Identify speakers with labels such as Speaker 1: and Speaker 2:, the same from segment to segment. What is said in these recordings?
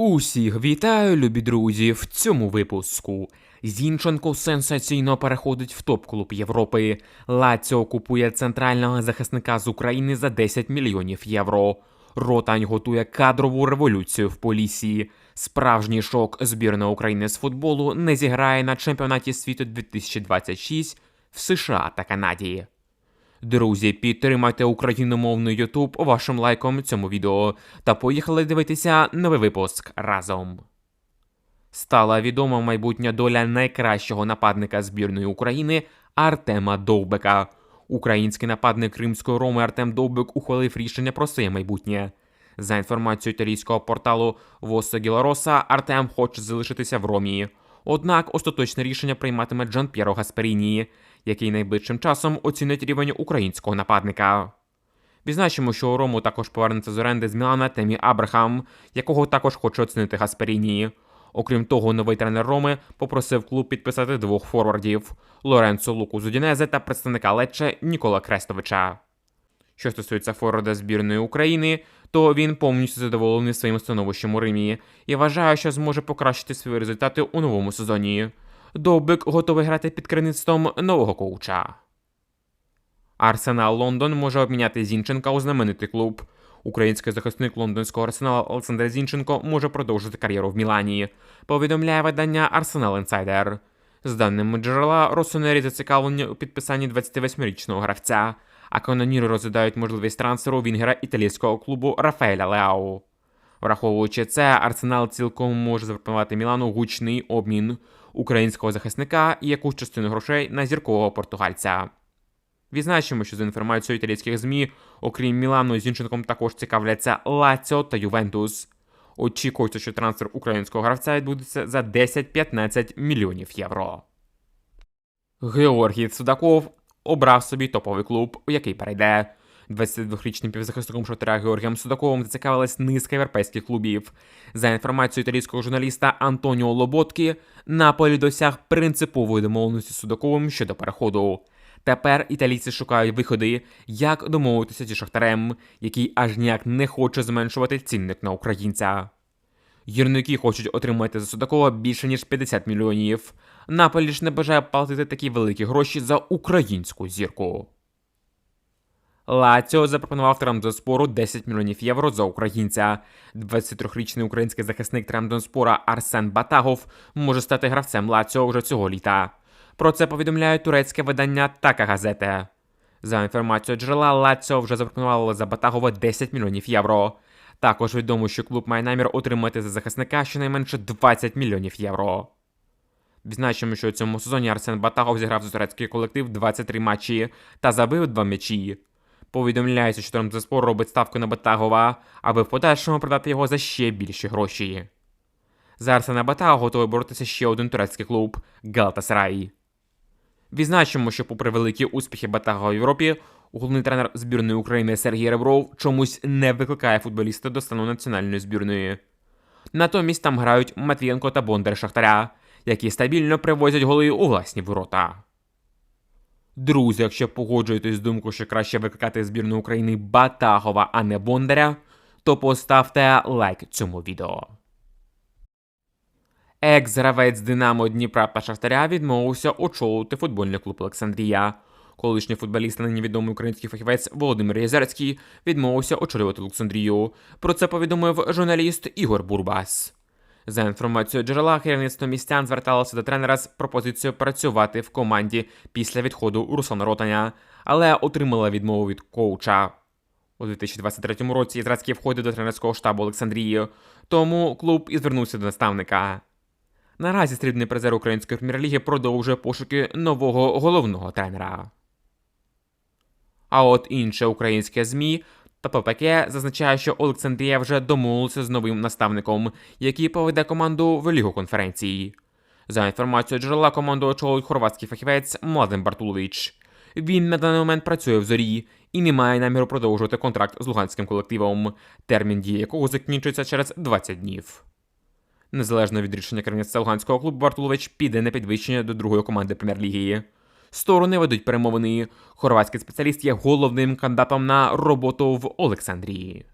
Speaker 1: Усіх вітаю, любі друзі, в цьому випуску. Зінченко сенсаційно переходить в топ-клуб Європи. Лаціо купує центрального захисника з України за 10 мільйонів євро. Ротань готує кадрову революцію в Полісі. Справжній шок збірна України з футболу не зіграє на чемпіонаті світу 2026 в США та Канаді. Друзі, підтримайте україномовний Ютуб вашим лайком цьому відео та поїхали дивитися новий випуск разом. Стала відома майбутня доля найкращого нападника збірної України Артема Довбека. Український нападник Кримської Роми Артем Довбек ухвалив рішення про своє майбутнє. За інформацією італійського порталу Воса Гілароса, Артем хоче залишитися в Ромі. Однак остаточне рішення прийматиме Джан П'єро Гасперіні, який найближчим часом оцінить рівень українського нападника. Відзначимо, що у Рому також повернеться з оренди з Мілана Темі Абрахам, якого також хоче оцінити Гасперіні. Окрім того, новий тренер Роми попросив клуб підписати двох форвардів Лоренцо Луку Зудінезе та представника Лечче Нікола Крестовича. Що стосується форварда збірної України, то він повністю задоволений своїм становищем у Римі і вважає, що зможе покращити свої результати у новому сезоні. Довбик готовий грати під керівництвом нового коуча. Арсенал Лондон може обміняти Зінченка у знаменитий клуб. Український захисник лондонського арсеналу Олександр Зінченко може продовжити кар'єру в Мілані. Повідомляє видання Арсенал Інсайдер. З даними джерела, Росонері зацікавлені у підписанні 28-річного гравця, а каноніри розглядають можливість трансферу вінгера італійського клубу Рафаеля Леау. Враховуючи це, Арсенал цілком може запропонувати Мілану гучний обмін українського захисника і якусь частину грошей на зіркового португальця. Відзначимо, що за інформацією італійських ЗМІ, окрім Мілану, Зінченком також цікавляться Лаціо та Ювентус. Очікується, що трансфер українського гравця відбудеться за 10-15 мільйонів євро. Георгій Судаков обрав собі топовий клуб, у який перейде. 22-річним півзахисником Шахтаря Георгієм Судаковим зацікавилась низка європейських клубів. За інформацією італійського журналіста Антоніо Лоботкі, Наполі досяг принципової домовленості з Судаковим щодо переходу. Тепер італійці шукають виходи, як домовитися зі Шахтарем, який аж ніяк не хоче зменшувати цінник на українця. Гірники хочуть отримати за Судакова більше ніж 50 мільйонів. Наполі ж не бажає платити такі великі гроші за українську зірку. Лаціо запропонував Трамдонспору 10 мільйонів євро за українця. 23-річний український захисник Трамдонспора Арсен Батагов може стати гравцем Лаціо вже цього літа. Про це повідомляє турецьке видання Така газете. За інформацією джерела, Лаціо вже запропонувало за Батагова 10 мільйонів євро. Також відомо, що клуб має намір отримати за захисника щонайменше 20 мільйонів євро. Відзначимо, що у цьому сезоні Арсен Батагов зіграв за турецький колектив 23 матчі та забив 2 м'ячі. Повідомляється, що Трамзаспор робить ставку на Батагова, аби в подальшому продати його за ще більші гроші. За Арсена Батага готовий боротися ще один турецький клуб Галатасарай. Відзначимо, що, попри великі успіхи Батага в Європі, головний тренер збірної України Сергій Ребров чомусь не викликає футболіста до стану національної збірної. Натомість там грають Матвієнко та Бондар Шахтаря, які стабільно привозять голи у власні ворота. Друзі, якщо погоджуєтесь з думкою, що краще викликати збірну України Батагова, а не Бондаря, то поставте лайк цьому відео. Екс-гравець Динамо Дніпра та Шахтаря відмовився очолити футбольний клуб Олександрія. Колишній футболіст, нині відомий український фахівець Володимир Єзерський відмовився очолювати Олександрію. Про це повідомив журналіст Ігор Бурбас. За інформацією джерела, керівництво містян зверталося до тренера з пропозицією працювати в команді після відходу Руслана Ротаня, але отримала відмову від коуча. У 2023 році Ізрацький входив до тренерського штабу Олександрії, тому клуб і звернувся до наставника. Наразі срібний призер української прем'єр-ліги продовжує пошуки нового головного тренера. А от інше українське ЗМІ та ППК зазначає, що Олександрія вже домовилася з новим наставником, який поведе команду в лігу конференції. За інформацією джерела команду очолює хорватський фахівець Младен Бартулович. Він на даний момент працює в зорі і не має наміру продовжувати контракт з луганським колективом, термін дії якого закінчується через 20 днів. Незалежно від рішення керівництва луганського клубу Бартулович піде на підвищення до другої команди прем'єр-ліги. Сторони ведуть перемовини. Хорватський спеціаліст є головним кандидатом на роботу в Олександрії.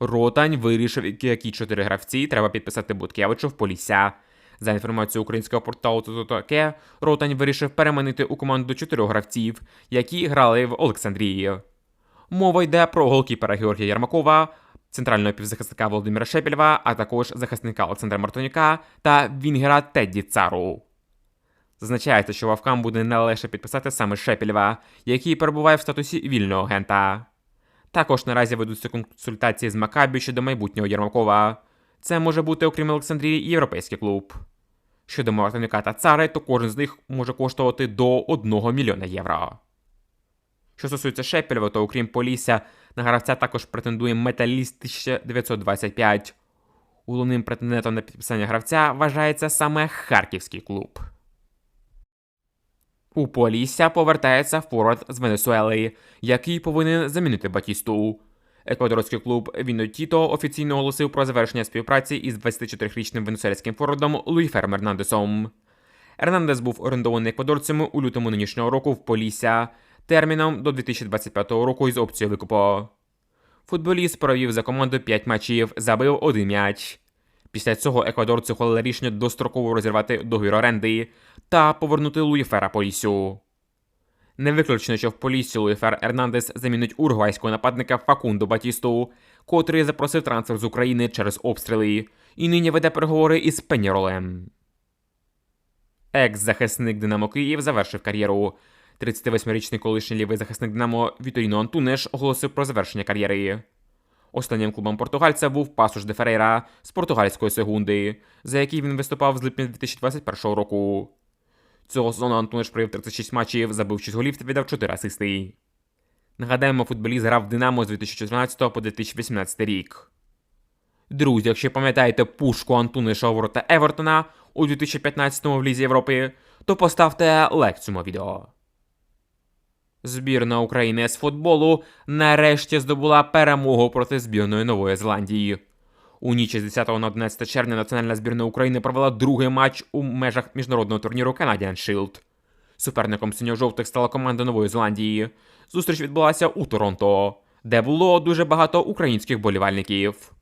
Speaker 1: Ротань вирішив, які чотири гравці треба підписати Буткевичу в Полісся. За інформацією українського порталу Тотоке, Ротань вирішив переманити у команду чотирьох гравців, які грали в Олександрії. Мова йде про голкіпера Георгія Ярмакова, центрального півзахисника Володимира Шепельва, а також захисника Олександра Мартоняка та Вінгера Тедді Цару. Зазначається, що Вавкам буде не лише підписати саме Шепельва, який перебуває в статусі вільного агента. Також наразі ведуться консультації з Макабі щодо майбутнього Єрмакова. Це може бути, окрім Олександрії, і європейський клуб. Щодо Мартинюка та Цари, то кожен з них може коштувати до 1 мільйона євро. Що стосується Шепельва, то окрім Полісся, на гравця також претендує Металіст 1925. Головним претендентом на підписання гравця вважається саме Харківський клуб. У Полісся повертається форвард з Венесуели, який повинен замінити Батісту. Еквадорський клуб Вінотіто офіційно оголосив про завершення співпраці із 24-річним венесуельським форвардом Луїфером Ернандесом. Ернандес був орендований еквадорцями у лютому нинішнього року в Полісся терміном до 2025 року із опцією викупу. Футболіст провів за команду 5 матчів, забив один м'яч. Після цього еквадорці ухвалили рішення достроково розірвати договір оренди та повернути Луїфера Полісю. Не виключено, що в Полісі Луїфер Ернандес замінить уругвайського нападника Факунду Батісту, котрий запросив трансфер з України через обстріли, і нині веде переговори із Пеніролем. Екс-захисник Динамо Київ завершив кар'єру. 38-річний колишній лівий захисник Динамо Віторіно Антунеш оголосив про завершення кар'єри. Останнім клубом португальця був Пасуш де Ферейра з португальської сегунди, за який він виступав з липня 2021 року. Цього сезону Антунеш провів 36 матчів, забив 6 голів та віддав 4 асисти. Нагадаємо, футболіст грав в Динамо з 2014 по 2018 рік. Друзі, якщо пам'ятаєте пушку Антунеша у ворота Евертона у 2015-му в Лізі Європи, то поставте лайк цьому відео. Збірна України з футболу нарешті здобула перемогу проти збірної Нової Зеландії. У ніч з 10 на 11 червня національна збірна України провела другий матч у межах міжнародного турніру Canadian Shield. Суперником синьо-жовтих стала команда Нової Зеландії. Зустріч відбулася у Торонто, де було дуже багато українських болівальників.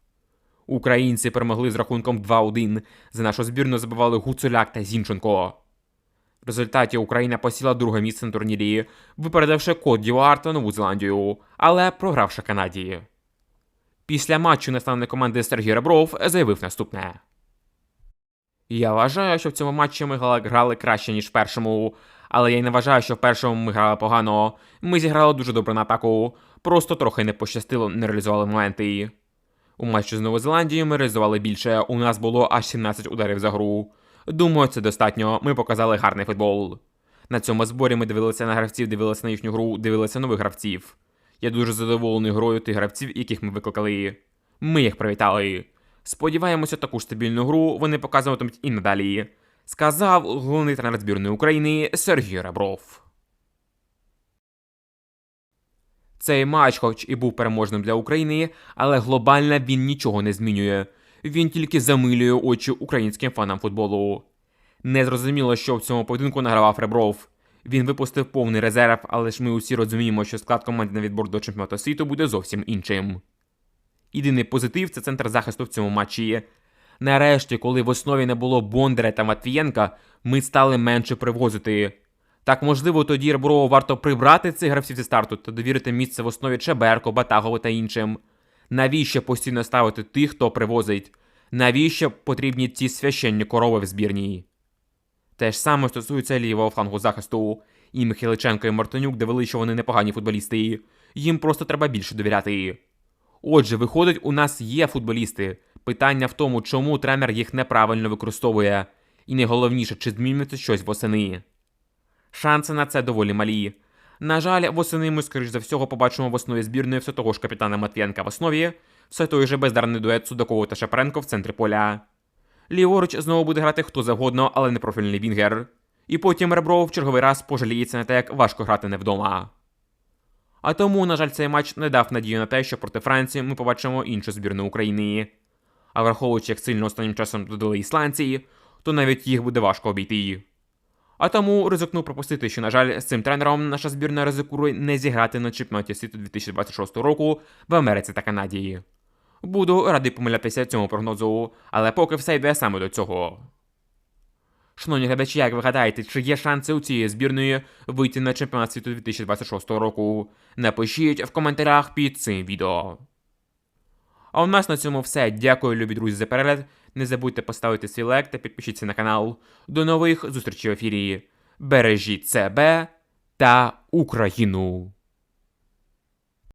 Speaker 1: Українці перемогли з рахунком 2-1. За нашу збірну забивали Гуцуляк та Зінченко. В результаті Україна посіла друге місце на турнірі, випередивши Кот Дівуар та Нову Зеландію, але програвши Канаді. Після матчу наставник команди Сергій Ребров заявив наступне. Я вважаю, що в цьому матчі ми грали краще, ніж в першому, але я й не вважаю, що в першому ми грали погано. Ми зіграли дуже добре на атаку, просто трохи не пощастило, не реалізували моменти. У матчі з Новою Зеландією ми реалізували більше, у нас було аж 17 ударів за гру. Думаю, це достатньо. Ми показали гарний футбол. На цьому зборі ми дивилися на гравців, дивилися на їхню гру, дивилися нових гравців. Я дуже задоволений грою тих гравців, яких ми викликали. Ми їх привітали. Сподіваємося, таку ж стабільну гру вони показуватимуть і надалі. Сказав головний тренер збірної України Сергій Ребров. Цей матч, хоч і був переможним для України, але глобально він нічого не змінює. Він тільки замилює очі українським фанам футболу. Незрозуміло, що в цьому поєдинку награвав Ребров. Він випустив повний резерв, але ж ми усі розуміємо, що склад команди на відбор до чемпіонату світу буде зовсім іншим. Єдиний позитив це центр захисту в цьому матчі. Нарешті, коли в основі не було Бондаря та Матвієнка, ми стали менше привозити. Так, можливо, тоді Реброву варто прибрати цих гравців зі старту та довірити місце в основі Чеберко, Батагову та іншим. Навіщо постійно ставити тих, хто привозить? Навіщо потрібні ці священні корови в збірній? Те ж саме стосується лівого флангу захисту. І Михайличенко і Мартинюк довели, що вони непогані футболісти. Їм просто треба більше довіряти. Отже, виходить, у нас є футболісти. Питання в тому, чому тренер їх неправильно використовує. І найголовніше, чи зміниться щось восени. Шанси на це доволі малі. На жаль, восени ми, скоріш за всього, побачимо в основі збірної все того ж капітана Матвієнка в основі, все той же бездарний дует Судакова та Шапаренко в центрі поля. Ліворуч знову буде грати хто завгодно, але не профільний Вінгер. І потім Ребров в черговий раз пожаліється на те, як важко грати не вдома. А тому, на жаль, цей матч не дав надію на те, що проти Франції ми побачимо іншу збірну України. А враховуючи, як сильно останнім часом додали ісландці, то навіть їх буде важко обійти. А тому ризикну пропустити, що, на жаль, з цим тренером наша збірна ризикує не зіграти на чемпіонаті світу 2026 року в Америці та Канаді. Буду радий помилятися цьому прогнозу, але поки все йде саме до цього. Шановні глядачі, як ви гадаєте, чи є шанси у цієї збірної вийти на чемпіонат світу 2026 року? Напишіть в коментарях під цим відео. А у нас на цьому все. Дякую, любі друзі, за перегляд. Не забудьте поставити свій лайк та підпишіться на канал. До нових зустрічей в ефірі. Бережіть себе та Україну!